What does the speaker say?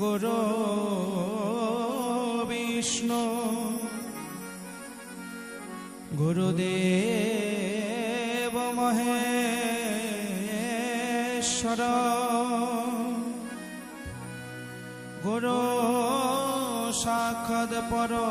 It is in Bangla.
गुरो विष्णु गुरुदेव महेश्वर गुरो साखद परो